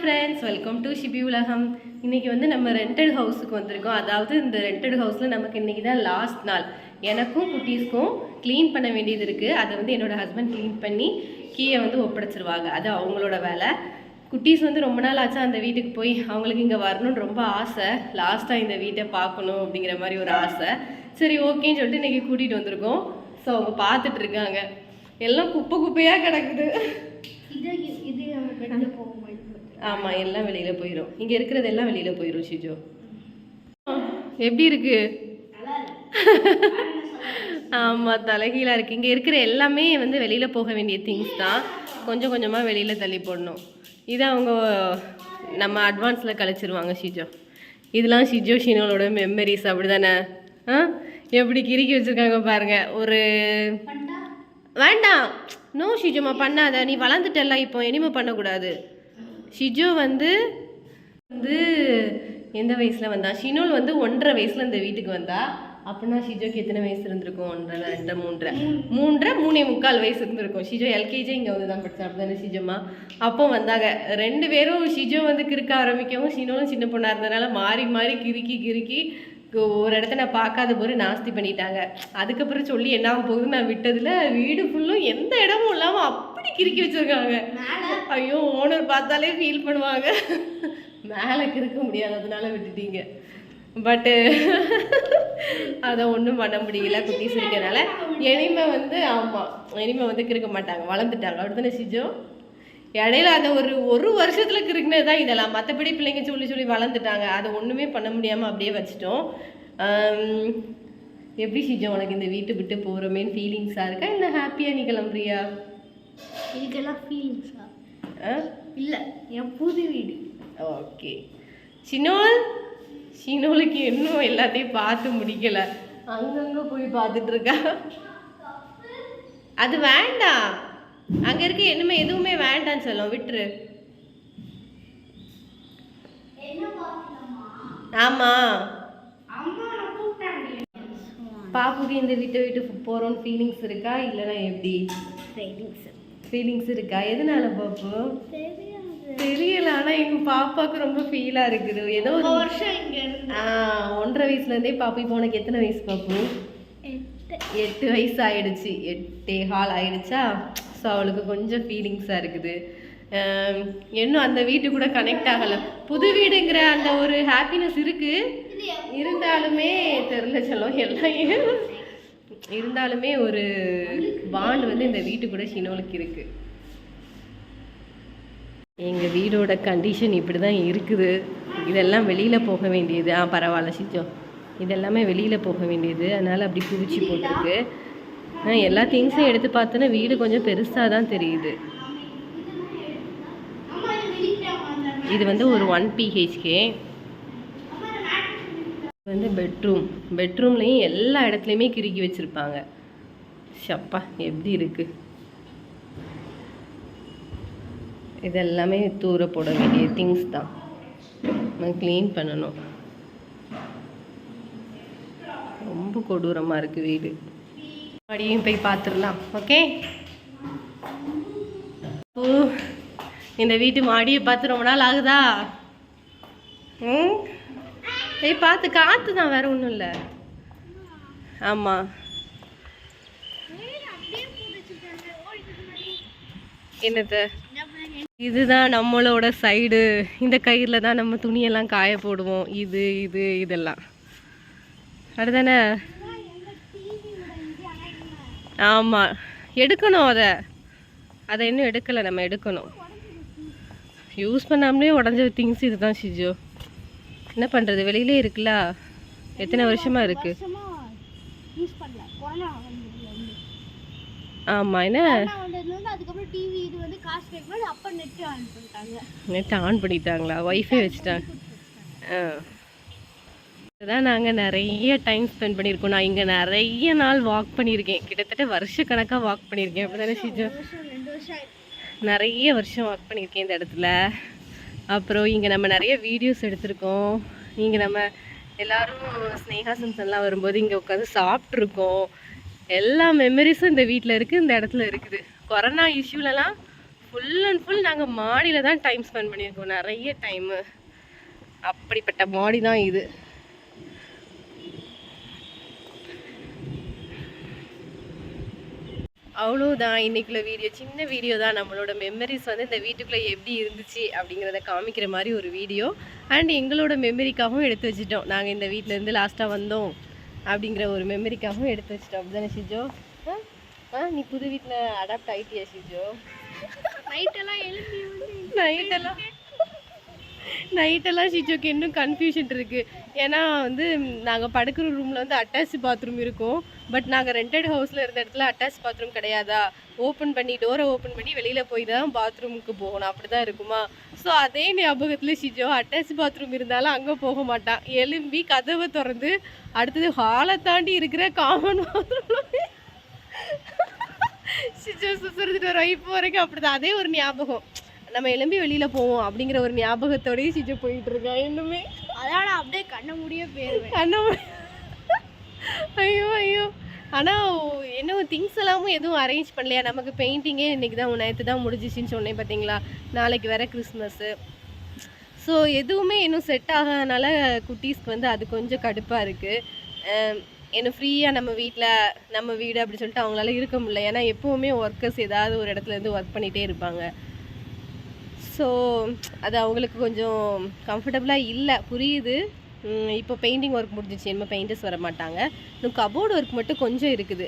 Friends welcome to Shibi உலகம் இன்னைக்கு வந்து நம்ம ரெண்டட் ஹவுஸுக்கு வந்திருக்கோம். அதாவது இந்த ரெண்டட் ஹவுஸில் நமக்கு இன்றைக்கி தான் லாஸ்ட் நாள். எனக்கும் குட்டீஸ்க்கும் க்ளீன் பண்ண வேண்டியது இருக்குது அதை வந்து என்னோட ஹஸ்பண்ட் க்ளீன் பண்ணி கீயை வந்து ஒப்படைச்சிருவாங்க. அது அவங்களோட வேலை. குட்டீஸ் வந்து ரொம்ப நாள் ஆச்சா அந்த வீட்டுக்கு போய்? அவங்களுக்கு இங்கே வரணும்னு ரொம்ப ஆசை. லாஸ்ட்டாக இந்த வீட்டை பார்க்கணும் அப்படிங்கிற மாதிரி ஒரு ஆசை. சரி ஓகேன்னு சொல்லிட்டு இன்றைக்கி கூட்டிகிட்டு வந்திருக்கோம். ஸோ அவங்க பார்த்துட்ருக்காங்க எல்லாம் குப்பை குப்பையாக கிடக்குது இது இது நம்ம வெளில போகும்போது ஆமாம் எல்லாம் வெளியில் போயிடும் இங்கே இருக்கிறது எல்லாம் வெளியில் போயிடும் ஷிஜோ. எப்படி இருக்கு? ஆமாம் தலைகீழாக இருக்குது இங்கே இருக்கிற எல்லாமே வந்து வெளியில் போக வேண்டிய திங்ஸ் தான். கொஞ்சம் கொஞ்சமாக வெளியில் தள்ளி போடணும். இது அவங்க நம்ம அட்வான்ஸில் கழிச்சிருவாங்க ஷிஜோ. இதெல்லாம் ஷிஜோ ஷினோலோட மெமரிஸ் அப்படி தானே ஆ? எப்படி கிறுக்கி வச்சுருக்காங்க பாருங்க. ஒரு வேண்டாம். நோ ஷிஜுமா பண்ணாத. நீ வளர்ந்துட்டல்ல இப்போ. இனிமே பண்ணக்கூடாது. ஷிஜு வந்து வந்து எந்த வயசில் வந்தா? ஷினோல் வந்து ஒன்றரை வயசில் இந்த வீட்டுக்கு வந்தா. அப்படின்னா ஷிஜோக்கு எத்தனை வயசு இருந்திருக்கும்? ஒன்றரை ரெண்டு மூன்றரை. மூன்றரை மூணே முக்கால் வயசு இருந்திருக்கும். ஷிஜோ எல்கேஜி இங்கே வந்து தான் படித்தா அப்படிதானே ஷிஜோமா அப்போ வந்தாங்க. ரெண்டு பேரும் ஷிஜோ வந்து கிறுக்க ஆரம்பிக்கவும் ஷினோலும் சின்ன பொண்ணாக இருந்ததுனால மாறி மாறி கிறுக்கி கிறுக்கி ஒரு இடத்த நான் பார்க்காத போது நாஸ்தி பண்ணிட்டாங்க. அதுக்கப்புறம் சொல்லி என்ன ஆக போகுதுன்னு நான் விட்டதில் வீடு ஃபுல்லும் எந்த இடமும் இல்லாமல் அப்படி கிறுக்கி வச்சுருக்காங்க? ஐயோ ஓனர் பார்த்தாலே ஃபீல் பண்ணுவாங்க. மேலே கிறுக்க முடியாததுனால விட்டுட்டீங்க. பட்டு அதை ஒன்றும் பண்ண முடியல குட்டீஸ் இருக்கிறனால எனிமை வந்து ஆமாம் எனிமை வந்து கிறுக்க மாட்டாங்க. வளர்ந்துட்டாங்க. அப்படித்தானே சிஜோ? இடையில அந்த ஒரு ஒரு வருஷத்துல கிறுக்குனது தான் இதெல்லாம். மற்றபடி பிள்ளைங்க சொல்லி சொல்லி வளர்ந்துட்டாங்க. அதை ஒன்றுமே பண்ண முடியாமல் அப்படியே வச்சிட்டோம். எப்படி சிஜோ உனக்கு இந்த வீட்டை விட்டு போகிறோமேன்னு ஃபீலிங்ஸாக இருக்கா? இல்லை ஹாப்பியாக நீ கிளம்புறியா? இதுக்கெல்லாம் ஃபீலிங்ஸா இல்லை என் புது வீடு. ஓகே. சினோல்? சினோலுக்கு இன்னும் எல்லாத்தையும் பார்த்து முடிக்கல. அங்கங்க போய் பார்த்துட்டு இருக்கா? அது வேண்டாம். அங்க இருக்க என்னமே எதுவுமே வேண்டாம் சொல்லும். விட்டுரு. ஆமா. பாப்புக்கு இந்த வீட்டை விட்டு போறோம்னு ஃபீலிங்ஸ் இருக்கா? இல்லைன்னா எப்படி? ஃபீலிங்ஸ் ஃபீலிங்ஸ் இருக்கா? எதனால பாப்பு? தெரியல. ஆனா எங்க பாப்பாக்கு ரொம்ப ஃபீலா இருக்குது. ஏதோ ஒரு வருஷம் இங்க ஆ, ஒன்றரை வயசுல இருந்தே பாப்பு இப்போ உனக்கு எத்தனை வயசு பாப்பு? எட்டு. வயசு ஆயிடுச்சு. எட்டே ஹால் ஆயிடுச்சா? ஸோ அவளுக்கு கொஞ்சம் ஃபீலிங்ஸாக இருக்குது. இன்னும் அந்த வீட்டு கூட கனெக்ட் ஆகலை. புது வீடுங்கிற அந்த ஒரு ஹாப்பினஸ் இருக்கு. இருந்தாலுமே தெரில சொல்லும் எல்லாம் இருந்தாலுமே ஒரு பாண்ட் வந்து இந்த வீட்டு கூட ஷினோலுக்கு இருக்கு. எங்கள் வீடோட கண்டிஷன் இப்படி தான் இருக்குது. இதெல்லாம் வெளியில் போக வேண்டியது. ஆ பரவாயில்ல சிச்சோ. இதெல்லாமே வெளியில் போக வேண்டியது. அதனால் அப்படி குவிச்சு போட்டிருக்கு. ஆ எல்லா திங்ஸும் எடுத்து பார்த்தோன்னா வீடு கொஞ்சம் பெருசாக தான் தெரியுது. இது வந்து ஒரு ஒன் பிஹெச்கே வந்து பெட்ரூம் பெட்ரூம்லேயும் எல்லா இடத்துலையுமே கிறுக்கி வச்சுருப்பாங்க. ஷப்பா எப்படி இருக்கு? இதெல்லாமே தூர போட வேண்டிய திங்ஸ் தான். நம்ம க்ளீன் பண்ணணும். ரொம்ப கொடூரமாக இருக்குது வீடு. மறுபடியும் போய் பார்த்துடலாம் ஓகே ஓ இந்த வீட்டு மாடியை பார்த்து ரொம்ப நாள் ஆகுதா? ம்? ஏய் பார்த்து காற்று தான் வேற ஒன்றும் இல்லை. ஆமாம் என்னது? இதுதான் நம்மளோட சைடு இந்த கயிறில் தான் நம்ம துணியெல்லாம் காய போடுவோம். இது இது இதெல்லாம். அதுதானே? ஆமாம் எடுக்கணும் அதை. அதை இன்னும் எடுக்கலை. நம்ம எடுக்கணும். யூஸ் பண்ணாமலே உடஞ்ச திங்ஸ் இதுதான் ஷிஜோ. என்ன பண்ணுறது வெளியிலே இருக்குல்ல. எத்தனை வருஷமாக இருக்குது ஆமாம் என்ன? நெட் ஆன் பண்ணிட்டாங்களா? ஒய்ஃபை வச்சுட்டாங்க ஆ. இதுதான் நாங்கள் நிறைய டைம் ஸ்பெண்ட் பண்ணியிருக்கோம். நான் இங்கே நிறைய நாள் வாக் பண்ணியிருக்கேன். கிட்டத்தட்ட வருஷக்கணக்காக வாக் பண்ணியிருக்கேன். அப்படி தானே ஆயிடுச்சு. நிறைய வருஷம் ஒர்க் பண்ணியிருக்கேன் இந்த இடத்துல. அப்புறம் இங்கே நம்ம நிறைய வீடியோஸ் எடுத்திருக்கோம். இங்கே நம்ம எல்லோரும் ஸ்னேகா சம்சன்லாம் வரும்போது இங்கே உட்காந்து சாப்பிட்ருக்கோம் எல்லா மெமரிஸும் இந்த வீட்டில் இருக்குது இந்த இடத்துல இருக்குது. கொரோனா இஷ்யூலலாம் ஃபுல் அண்ட் ஃபுல் நாங்கள் மாடியில் தான் டைம் ஸ்பெண்ட் பண்ணியிருக்கோம். நிறைய டைமு அப்படிப்பட்ட மாடி தான் இது. அவ்வளோதான் இன்னைக்குள்ள வீடியோ சின்ன வீடியோ தான். நம்மளோட மெமரிஸ் வந்து இந்த வீட்டுக்குள்ளே எப்படி இருந்துச்சு அப்படிங்கிறத காமிக்கிற மாதிரி ஒரு வீடியோ அண்ட் எங்களோட மெமரிக்காகவும் எடுத்து வச்சுட்டோம். நாங்கள் இந்த வீட்டிலேருந்து லாஸ்ட்டாக வந்தோம் அப்படிங்கிற ஒரு மெமரிக்காகவும் எடுத்து வச்சுட்டோம். அப்படிதானே ஷிஜோ? ஆ? நீ புது வீட்டில் அடாப்ட் ஆகிட்டியா ஷிஜோ? நைட்டெல்லாம் வந்து நைட்டெல்லாம் நைட்டெல்லாம் ஷிஜோக்கு இன்னும் கன்ஃபியூஷன் இருக்குது ஏன்னா வந்து நாங்கள் படுக்கிற ரூமில் வந்து அட்டாச் பாத்ரூம் இருக்கும். பட் நாங்கள் ரெண்டட் ஹவுஸில் இருந்த இடத்துல அட்டாச் பாத்ரூம் கிடையாதா? ஓப்பன் பண்ணி டோரை ஓப்பன் பண்ணி வெளியில் போய் தான் பாத்ரூமுக்கு போகணும். அப்படி தான் இருக்குமா? ஸோ அதே ஞாபகத்தில் ஷிஜோ அட்டாச் பாத்ரூம் இருந்தாலும் அங்கே போக மாட்டான் எலும்பி கதவை திறந்து அடுத்தது ஹாலை தாண்டி இருக்கிற காமன் பாத்ரூம் ஷிஜோ சுசுறதுட்டு வரும். இப்போ வரைக்கும் அப்படிதான். அதே ஒரு ஞாபகம். நம்ம எலும்பி வெளியில போவோம் அப்படிங்கிற ஒரு ஞாபகத்தோடய ஷிஜோ போயிட்டு இருக்கான் இன்னுமே? அதான் நான் அப்படியே கண்ண முடிய போயிருவேன். கண்ண ஐயோ ஐயோ. ஆனால் இன்னும் திங்ஸ் எல்லாமும் எதுவும் அரேஞ்ச் பண்ணலையா? நமக்கு பெயிண்டிங்கே இன்னைக்கு தான் நேற்று தான் முடிஞ்சிச்சின்னு சொன்னேன் பார்த்தீங்களா நாளைக்கு வேற கிறிஸ்மஸ்ஸு ஸோ எதுவுமே இன்னும் செட் ஆகாதனால குட்டீஸ்க்கு வந்து அது கொஞ்சம் கடுப்பாக இருக்குது இன்னும் ஃப்ரீயாக நம்ம வீட்டில் நம்ம வீடு அப்படி சொல்லிட்டு அவங்களால இருக்க முடியல. ஏன்னா எப்போவுமே ஒர்க்கர்ஸ் ஏதாவது ஒரு இடத்துல இருந்து ஒர்க் பண்ணிகிட்டே இருப்பாங்க. ஸோ அது அவங்களுக்கு கொஞ்சம் கம்ஃபர்டபுளாக இல்லை. புரியுது. இப்போ பெயிண்டிங் ஒர்க் முடிஞ்சிச்சு. இனிமேல் பெயிண்டர்ஸ் வர மாட்டாங்க. இன்னும் கபோர்டு ஒர்க் மட்டும் கொஞ்சம் இருக்குது.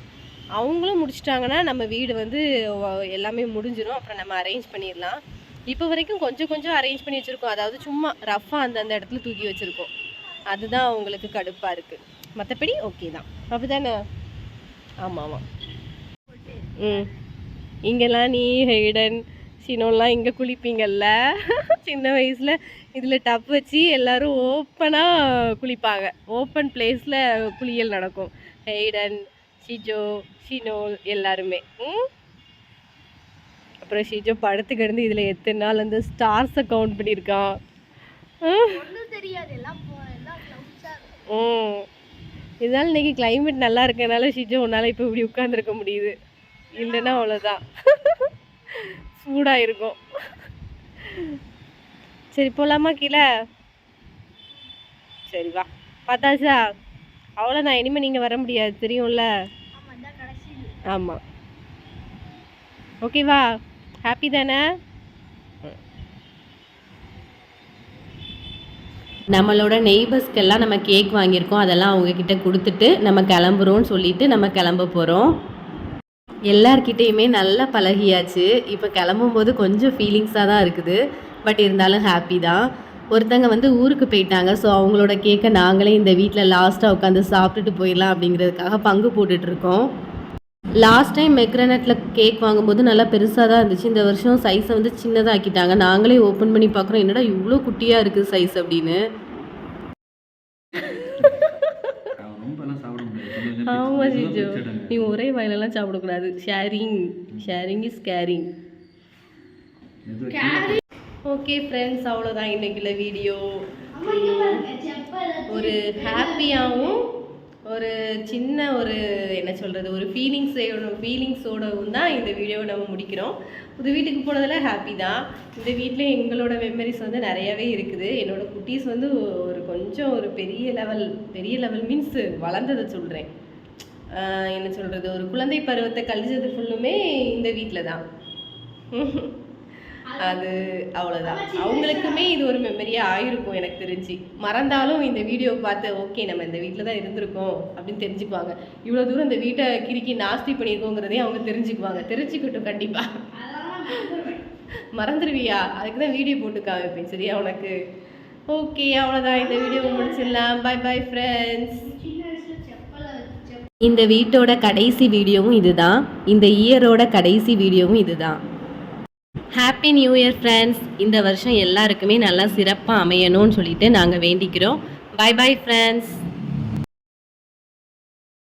அவங்களும் முடிச்சிட்டாங்கன்னா நம்ம வீடு வந்து எல்லாமே முடிஞ்சிடும் அப்புறம் நம்ம அரேஞ்ச் பண்ணிடலாம். இப்போ வரைக்கும் கொஞ்சம் கொஞ்சம் அரேஞ்ச் பண்ணி வச்சுருக்கோம். அதாவது சும்மா ரஃப்பாக அந்தந்த இடத்துல தூக்கி வச்சுருக்கோம். அதுதான் அவங்களுக்கு கடுப்பாக இருக்குது மற்றபடி ஓகே தான். அப்படி தானே ஆமாம் ஆமாம் ம். இங்கெல்லாம் நீ ஹெய்டன் சினோலாம் இங்கே குளிப்பீங்கல்ல? சின்ன வயசில் இதில் டப் வச்சு எல்லாரும் ஓப்பனாக குளிப்பாங்க. ஓப்பன் பிளேஸில் குளியல் நடக்கும். ஹெய்டன் ஷிஜோ ஷினோல் எல்லாருமே. ம்? அப்புறம் ஷிஜோ படுத்து கிடந்து இதில் எத்தனை நாள் அந்த ஸ்டார்ஸை கவுண்ட் பண்ணியிருக்கான். ம்? தெரியாது. ம். இதனால இன்னைக்கு climate நல்லா இருக்கனால ஷிஜோ உன்னால் இப்போ இப்படி உட்காந்துருக்க முடியுது. இல்லைன்னா அவ்வளோதான் சூடாக இருக்கும். சரி போகலாமா கீழே? சரி வா. பார்த்தாச்சா? அவ்வளோதான் இனிமேல் நீங்கள் வர முடியாது தெரியும்ல? ஆமாம் ஓகேவா? ஹாப்பி தானே? நம்மளோட நெய்பர்ஸ்க்கெல்லாம் நம்ம கேக் வாங்கியிருக்கோம். அதெல்லாம் அவங்கக்கிட்ட கொடுத்துட்டு நம்ம கிளம்புறோம்னு சொல்லிட்டு நம்ம கிளம்ப போகிறோம் எல்லார்கிட்டேயுமே நல்லா பழகியாச்சு. இப்போ கிளம்பும்போது கொஞ்சம் ஃபீலிங்ஸாக தான் இருக்குது. பட் இருந்தாலும் ஹாப்பி தான். ஒருத்தங்க வந்து ஊருக்கு போயிட்டாங்க. ஸோ அவங்களோட கேக்கை நாங்களே இந்த வீட்டில் லாஸ்ட்டாக உட்காந்து சாப்பிட்டுட்டு போயிடலாம் அப்படிங்கிறதுக்காக பங்கு போட்டுட்ருக்கோம். லாஸ்ட் டைம் மெக்ரனட்டில் கேக் வாங்கும்போது நல்லா பெருசாக தான் இருந்துச்சு. இந்த வருஷம் சைஸை வந்து சின்னதாக ஆக்கிட்டாங்க நாங்களே ஓப்பன் பண்ணி பார்க்குறோம். என்னடா இவ்வளோ குட்டியாக இருக்குது சைஸ் அப்படின்னு அவன் ரொம்பலாம் சாப்பிட முடியாது கொஞ்சம் கொஞ்சம் ஆமாம் சிஜோ. நீ ஒரே வாயிலெல்லாம் சாப்பிடக்கூடாது. Sharing sharing is caring okay friends அவ்வளோதான் இன்னைக்குள்ள வீடியோ அம்மா இங்க பாருங்க செப்பல் ஒரு ஹாப்பியாகவும் ஒரு சின்ன ஒரு என்ன சொல்கிறது ஒரு ஃபீலிங்ஸோட ஃபீலிங்ஸோடவும் தான் இந்த வீடியோவை நம்ம முடிக்கிறோம். புது வீட்டுக்கு போனதில் ஹாப்பி தான். இந்த வீட்டில் எங்களோட மெமரிஸ் வந்து நிறையவே இருக்குது. என்னோட குட்டீஸ் வந்து ஒரு கொஞ்சம் ஒரு பெரிய லெவல் பெரிய லெவல் மீன்ஸ் வளர்ந்ததை சொல்கிறேன் என்ன சொல்கிறது ஒரு குழந்தை பருவத்தை கழிச்சது ஃபுல்லுமே இந்த வீட்டில் தான் அது அவ்வளோதான் அவங்களுக்குமே இது ஒரு மெமரியாக ஆயிருக்கும் எனக்கு தெரிஞ்சு. மறந்தாலும் இந்த வீடியோ பார்த்து ஓகே நம்ம இந்த வீட்டில் தான் இருந்திருக்கோம் அப்படின்னு தெரிஞ்சுக்குவாங்க. இவ்வளோ தூரம் இந்த வீட்டை கிறுக்கி நாஸ்தி பண்ணியிருக்கோங்கிறதையும் அவங்க தெரிஞ்சுக்குவாங்க. தெரிஞ்சுக்கிட்டோம் கண்டிப்பாக மறந்துடுவியா அதுக்கு தான் வீடியோ போட்டு காமிப்பேன் சரியா? உனக்கு. ஓகே அவ்வளோதான் இந்த வீடியோ முடிச்சிடலாம். பை பை ஃப்ரெண்ட்ஸ் சின்ன வயசுல செப்பல செப்பல் இந்த வீட்டோட கடைசி வீடியோவும் இதுதான். இந்த இயரோட கடைசி வீடியோவும் இதுதான். ஹாப்பி நியூ இயர் ஃப்ரெண்ட்ஸ் இந்த வருஷம் எல்லாருக்குமே நல்லா சிறப்பாக அமையணும்னு சொல்லிட்டு நாங்கள் வேண்டிக்கிறோம். By bye friends